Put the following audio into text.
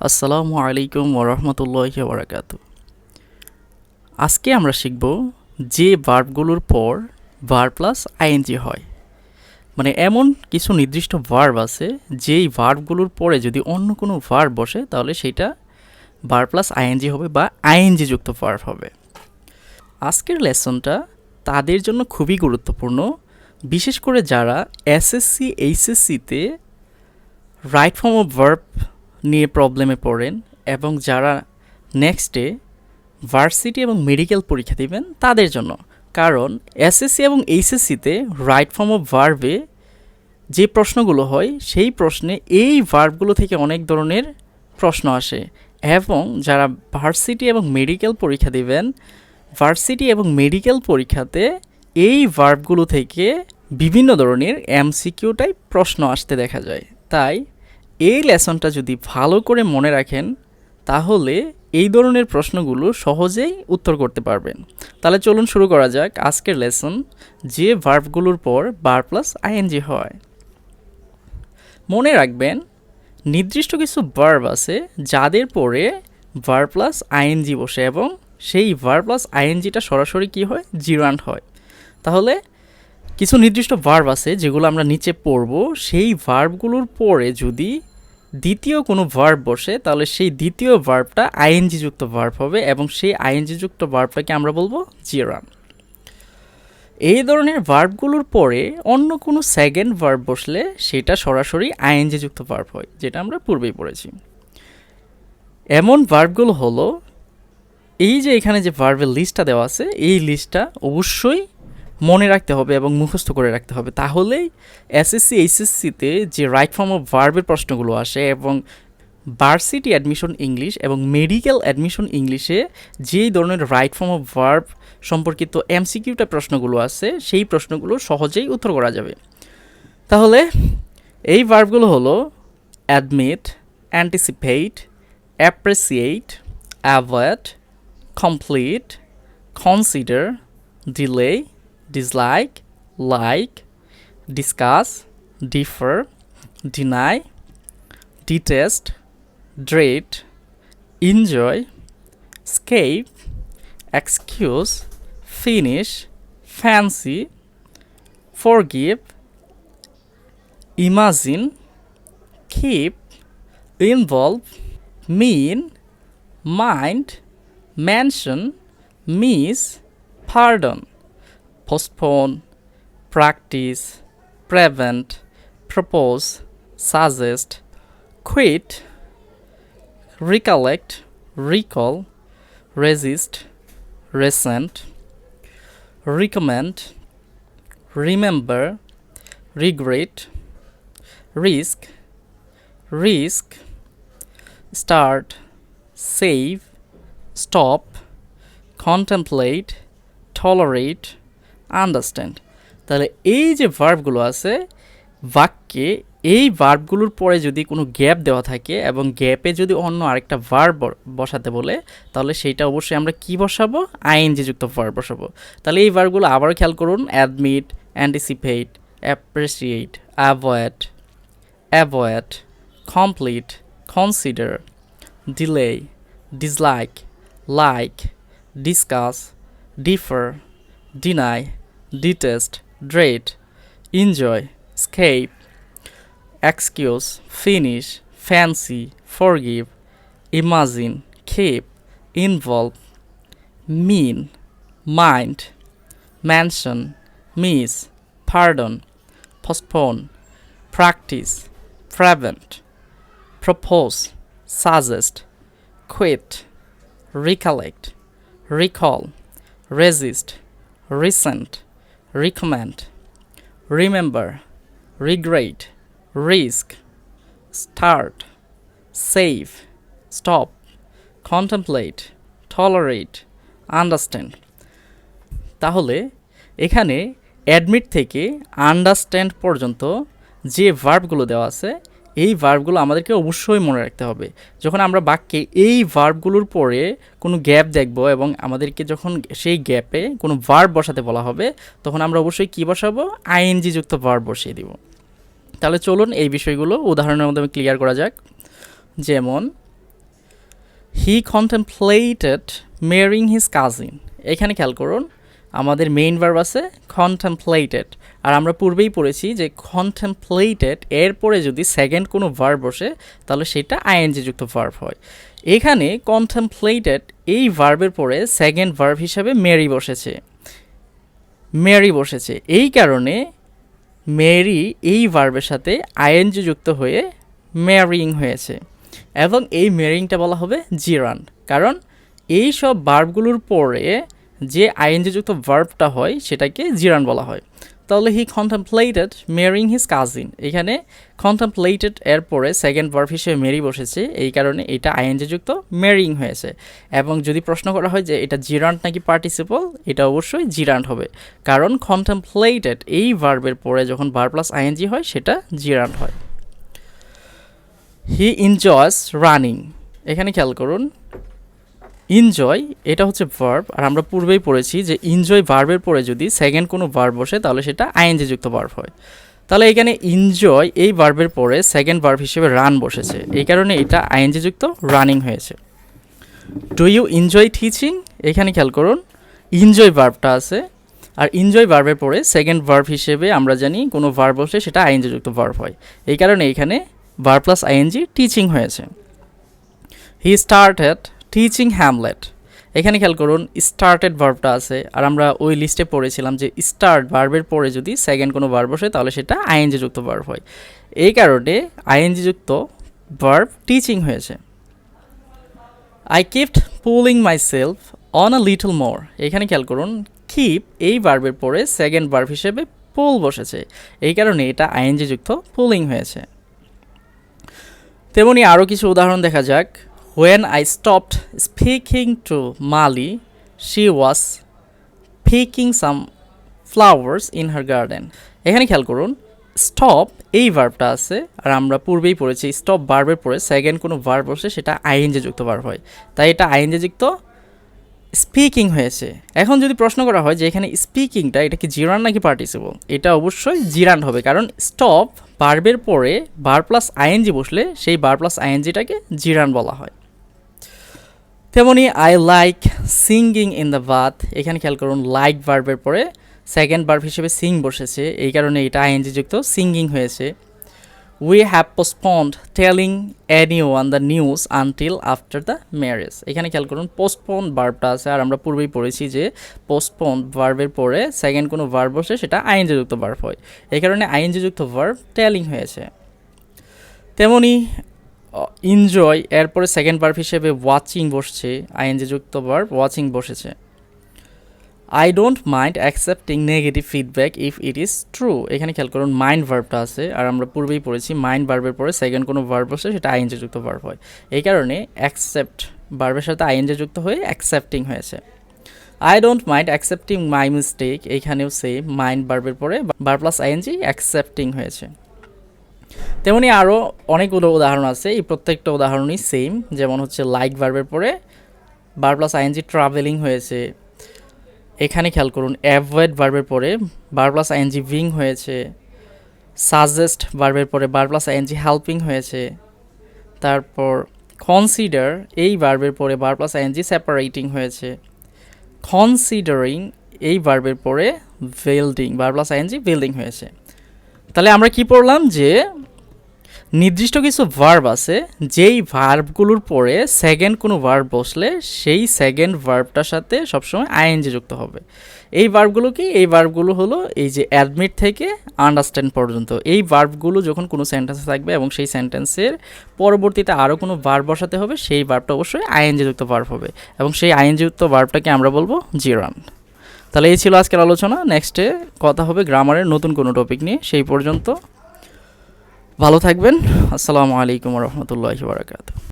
আসসালামু আলাইকুম ওরহমতুল্লাহ বারাকাত আজকে আমরা শিখব যে ভার্বগুলোর পর ভার প্লাস আইএনজি হয়। মানে এমন কিছু নির্দিষ্ট ভার্ব আছে, যেই ভার্বগুলোর পরে যদি অন্য কোনো ভার্ব বসে, তাহলে সেটা ভার প্লাস আইএনজি হবে বা আইএনজি যুক্ত ভার্ব হবে। আজকের লেসনটা তাদের জন্য খুবই গুরুত্বপূর্ণ। বিশেষ করে যারা এসএসসি এইচএসসিতে রাইট ফর্ম অফ ভার্ব নিয়ে প্রবলেমে পড়েন এবং যারা নেক্সটে ভার্সিটি এবং মেডিকেল পরীক্ষা দিবেন তাদের জন্য। কারণ এসএসসি এবং এইচএসসিতে রাইট ফর্ম অফ ভার্বে যে প্রশ্নগুলো হয়, সেই প্রশ্নে এই ভার্বগুলো থেকে অনেক ধরনের প্রশ্ন আসে এবং যারা ভার্সিটি এবং মেডিকেল পরীক্ষা দিবেন ভার্সিটি এবং মেডিকেল পরীক্ষাতে এই ভার্বগুলো থেকে বিভিন্ন ধরনের এমসিকিউ টাইপ প্রশ্ন আসতে দেখা যায়। তাই এই লেসনটা যদি ভালো করে মনে রাখেন, তাহলে এই ধরনের প্রশ্নগুলো সহজেই উত্তর করতে পারবেন। তাহলে চলুন শুরু করা যাক আজকের লেসন, যে ভার্বগুলোর পর বার প্লাস আইএনজি হয়। মনে রাখবেন, নির্দিষ্ট কিছু ভার্ব আছে যাদের পরে ভার প্লাস আইএনজি বসে এবং সেই ভার প্লাস আইএনজিটা সরাসরি কি হয়? জিরান্ট হয়। তাহলে কিছু নির্দিষ্ট ভার্ব আছে যেগুলো আমরা নিচে পড়ব। সেই ভার্বগুলোর পরে যদি দ্বিতীয় কোনো ভার্ব বসে, তাহলে সেই দ্বিতীয় ভার্বটা আইএনজি যুক্ত ভার্ব হবে এবং সেই আইএনজি যুক্ত ভার্বটাকে আমরা বলব জিরান এই ধরনের ভার্বগুলোর পরে অন্য কোনো সেকেন্ড ভার্ব বসলে সেটা সরাসরি আইএনজি যুক্ত ভার্ব হয়, যেটা আমরা পূর্বেই পড়েছি। এমন ভার্বগুলো হলো, এই যে এখানে যে ভার্বের লিস্টটা দেওয়া আছে, এই লিস্টটা অবশ্যই মনে রাখতে হবে এবং মুখস্থ করে রাখতে হবে। তাহলেই এসএসসি এইচএসসিতে যে রাইট ফর্ম অফ ভার্বের প্রশ্নগুলো আসে এবং ভার্সিটি অ্যাডমিশন ইংলিশ এবং মেডিকেল অ্যাডমিশন ইংলিশে যেই ধরনের রাইট ফর্ম অফ ভার্ব সম্পর্কিত এমসিকিউটা প্রশ্নগুলো আছে সেই প্রশ্নগুলো সহজেই উত্তর করা যাবে। তাহলে এই ভার্বগুলো হলো admit anticipate appreciate avoid complete consider delay dislike, like, discuss, differ, deny, detest, dread, enjoy, escape, excuse, finish, fancy, forgive, imagine, keep, involve, mean, mind, mention, miss, pardon postpone, practice, prevent, propose, suggest, quit, recollect, recall, resist, resent, recommend, remember, regret, risk, risk, start, save, stop, contemplate, tolerate, understand. তাহলে এই যে ভার্বগুলো আছে, বাক্যে এই ভার্বগুলোর পরে যদি কোনো gap দেওয়া থাকে এবং গ্যাপে যদি অন্য আরেকটা ভার্ব বসাতে বলে, তাহলে সেইটা অবশ্যই আমরা কি বসাবো? আইন আইএনজি যুক্ত ভার্ব বসাবো। তাহলে এই ভার্বগুলো আবারও খেয়াল করুন admit anticipate appreciate avoid avoid complete consider delay dislike like discuss defer deny, detest, dread, enjoy, escape, excuse, finish, fancy, forgive, imagine, keep, involve, mean, mind, mention, miss, pardon, postpone, practice, prevent, propose, suggest, quit, recollect, recall, resist, recent, recommend, remember, regret, risk, start, save, stop, contemplate, tolerate, understand. তাহলে এখানে admit থেকে understand পর্যন্ত যে ভার্বগুলো দেওয়া আছে এই ভার্বগুলো আমাদেরকে অবশ্যই মনে রাখতে হবে। যখন আমরা বাক্যে এই ভার্বগুলোর পরে কোনো গ্যাপ দেখব এবং আমাদেরকে যখন সেই গ্যাপে কোনো ভার্ব বসাতে বলা হবে, তখন আমরা অবশ্যই কী বসাবো? আইএনজি যুক্ত ভার্ব বসিয়ে দিব। তাহলে চলুন এই বিষয়গুলো উদাহরণের মাধ্যমে ক্লিয়ার করা যাক। যেমন হি কন্টেমপ্লেটেড মেয়ারিং হিজ কাজিন এখানে খেয়াল করুন আমাদের মেইন ভার্ব আছে কন্টেমপ্লেটেড আর আমরা পূর্বেই পড়েছি যে কন্টেমপ্লেটেড এরপরে যদি সেকেন্ড কোনো ভার্ব বসে, তাহলে সেটা আইএনজি যুক্ত ভার্ব হয়। এখানে কন্টেমপ্লেটেড এই ভার্বের পরে সেকেন্ড ভার্ব হিসাবে মেরি বসেছে। মেরি বসেছে। এই কারণে মেরি এই ভার্বের সাথে আইএনজি যুক্ত হয়ে ম্যারিং হয়েছে। এবং এই মেরিংটা বলা হবে জিরান কারণ এই সব ভার্বগুলোর পরে যে আইএনজি যুক্ত ভার্বটা হয়, সেটাকে জিরান বলা হয়। তাহলে he contemplated marrying his cousin এখানে কন্টেমপ্লেটেড এর পরে সেকেন্ড ভার্ব হিসেবে মেরি বসেছে, এই কারণে এটা আইএনজি যুক্ত মেরিং হয়েছে। এবং যদি প্রশ্ন করা হয় যে এটা জিরান্ট নাকি পার্টিসিপল এটা অবশ্যই জিরান্ট হবে। কারণ কন্টেমপ্লেটেড এই ভার্বের পরে যখন ভার প্লাস আইএনজি হয়, সেটা জিরান্ট হয়। হি এনজয়স রানিং এখানে খেয়াল করুন এনজয় এটা হচ্ছে ভার্ব আর আমরা পূর্বেই পড়েছি যে ইনজয় ভার্বের পরে যদি সেকেন্ড কোনো ভার্ব বসে, তাহলে সেটা আইএনজি যুক্ত ভার্ব হয়। তাহলে এখানে ইনজয় এই ভার্বের পরে সেকেন্ড ভার্ব হিসেবে রান বসেছে। এই কারণে এটা আইএনজি যুক্ত রানিং হয়েছে। ডু ইউ এনজয় টিচিং এখানে খেয়াল করুন ইনজয় ভার্বটা আছে, আর ইনজয় ভার্বের পরে সেকেন্ড ভার্ব হিসেবে আমরা জানি কোনো ভার্ব বসে, সেটা আইএনজি যুক্ত ভার্ব হয়। এই কারণে এখানে ভার প্লাস আইএনজি টিচিং হয়েছে। হি স্টার্টেড টিচিং হ্যামলেট এখানে খেয়াল করুন স্টার্টেড ভার্বটা আছে, আর আমরা ওই লিস্টে পড়েছিলাম যে স্টার্ট ভার্বের পরে যদি সেকেন্ড কোনো ভার্ব বসে তাহলে সেটা আইএনজি যুক্ত ভার্ব হয়। এই কারণে আইএনজি যুক্ত ভার্ব টিচিং হয়েছে। I kept pulling myself on a little more এখানে খেয়াল করুন কিপ এই ভার্বের পরে সেকেন্ড ভার্ব হিসেবে পুল বসেছে। এই কারণে এটা আইএনজি যুক্ত পুলিং হয়েছে। তেমনি আরও কিছু উদাহরণ দেখা যাক। When I stopped speaking to Molly she was picking some flowers in her garden এখানে খেয়াল করুন স্টপ এই ভার্বটা আছে, আর আমরা পূর্বেই পড়েছি স্টপ ভার্বের পরে সেকেন্ড কোনো ভার্ব বসে সেটা আইএনজে যুক্ত ভার্ব হয়। তাই এটা আইএনজে যুক্ত স্পিকিং হয়েছে। এখন যদি প্রশ্ন করা হয় যে এখানে স্পিকিংটা এটা কি জিরান নাকি পার্টিসিপল এটা অবশ্যই জিরান হবে, কারণ স্টপ ভার্বের পরে বার প্লাস আইএনজি বসলে সেই বার প্লাস আইএনজিটাকে জিরান বলা হয়। তেমনি I like singing in the bath এখানে খেয়াল করুন লাইক ভার্বের পরে সেকেন্ড ভার্ব হিসেবে সিং বসেছে। এই কারণে এটা আইএনজি যুক্ত সিঙ্গিং হয়েছে। We have postponed telling anyone the news until after the marriage এখানে খেয়াল করুন পোস্টপন ভার্বটা আছে। আর আমরা পূর্বেই পড়েছি যে পোস্টপন ভার্বের পরে সেকেন্ড কোনো ভার্ব বসে, সেটা আইএনজি যুক্ত ভার্ব হয়। এই কারণে আইএনজি যুক্ত ভার্ব টেলিং হয়েছে। তেমনি এনজয় এরপরে সেকেন্ড ভার্ব হিসেবে ওয়াচিং বসছে আইএনজি যুক্ত ভার্ব ওয়াচিং বসেছে। I don't mind accepting negative feedback if it is true এখানে খেয়াল করুন মাইন্ড ভার্বটা আছে, আর আমরা পূর্বেই পড়েছি মাইন্ড ভার্বের পরে সেকেন্ড কোনো ভার্ব বসে, সেটা আইএনজি যুক্ত ভার্ব হয়। এই কারণে অ্যাকসেপ্ট ভার্বের সাথে আইএনজি যুক্ত হয়ে অ্যাকসেপ্টিং হয়েছে। I don't mind accepting my mistake এইখানেও সেম মাইন্ড ভার্বের পরে বার প্লাস আইএনজি অ্যাকসেপ্টিং হয়েছে। তেমনি আরও অনেকগুলো উদাহরণ আছে, এই প্রত্যেকটা উদাহরণই সেম যেমন হচ্ছে লাইক ভার্বের পরে বার প্লাস আইএনজি ট্রাভেলিং হয়েছে। এখানে খেয়াল করুন অ্যাভয়েড ভার্বের পরে বার প্লাস আইএনজি ভিং হয়েছে। সাজেস্ট ভার্বের পরে বার প্লাস আইএনজি হেল্পিং হয়েছে। তারপর কনসিডার এই ভার্বের পরে বার প্লাস আইএনজি সেপারেটিং হয়েছে। কনসিডারিং এই ভার্বের পরে বিল্ডিং বার প্লাস আইএনজি বিল্ডিং হয়েছে। তাহলে আমরা কি পড়লাম যে নির্দিষ্ট কিছু ভার্ব আছে, যেই ভার্বগুলোর পরে সেকেন্ড কোনো ভার্ব বসলে সেই সেকেন্ড ভার্বটার সাথে সবসময় আইএনজি যুক্ত হবে। এই ভার্বগুলো কি? এই ভার্বগুলো হলো এই যে অ্যাডমিট থেকে আন্ডারস্ট্যান্ড পর্যন্ত। এই ভার্বগুলো যখন কোনো সেন্টেন্সে থাকবে এবং সেই সেন্টেন্সের পরবর্তীতে আরও কোনো ভার্ব বসাতে হবে, সেই ভার্বটা অবশ্যই আইএনজি যুক্ত ভার্ব হবে। এবং সেই আইএনজি যুক্ত ভার্বটাকে আমরা বলব জিরান তাহলে এই ছিল আজকের আলোচনা। নেক্সটে কথা হবে গ্রামারের নতুন কোনো টপিক নিয়ে। সেই পর্যন্ত ভালো থাকবেন। আসসালামু আলাইকুম রহমতুল্লাহি বারাকাতু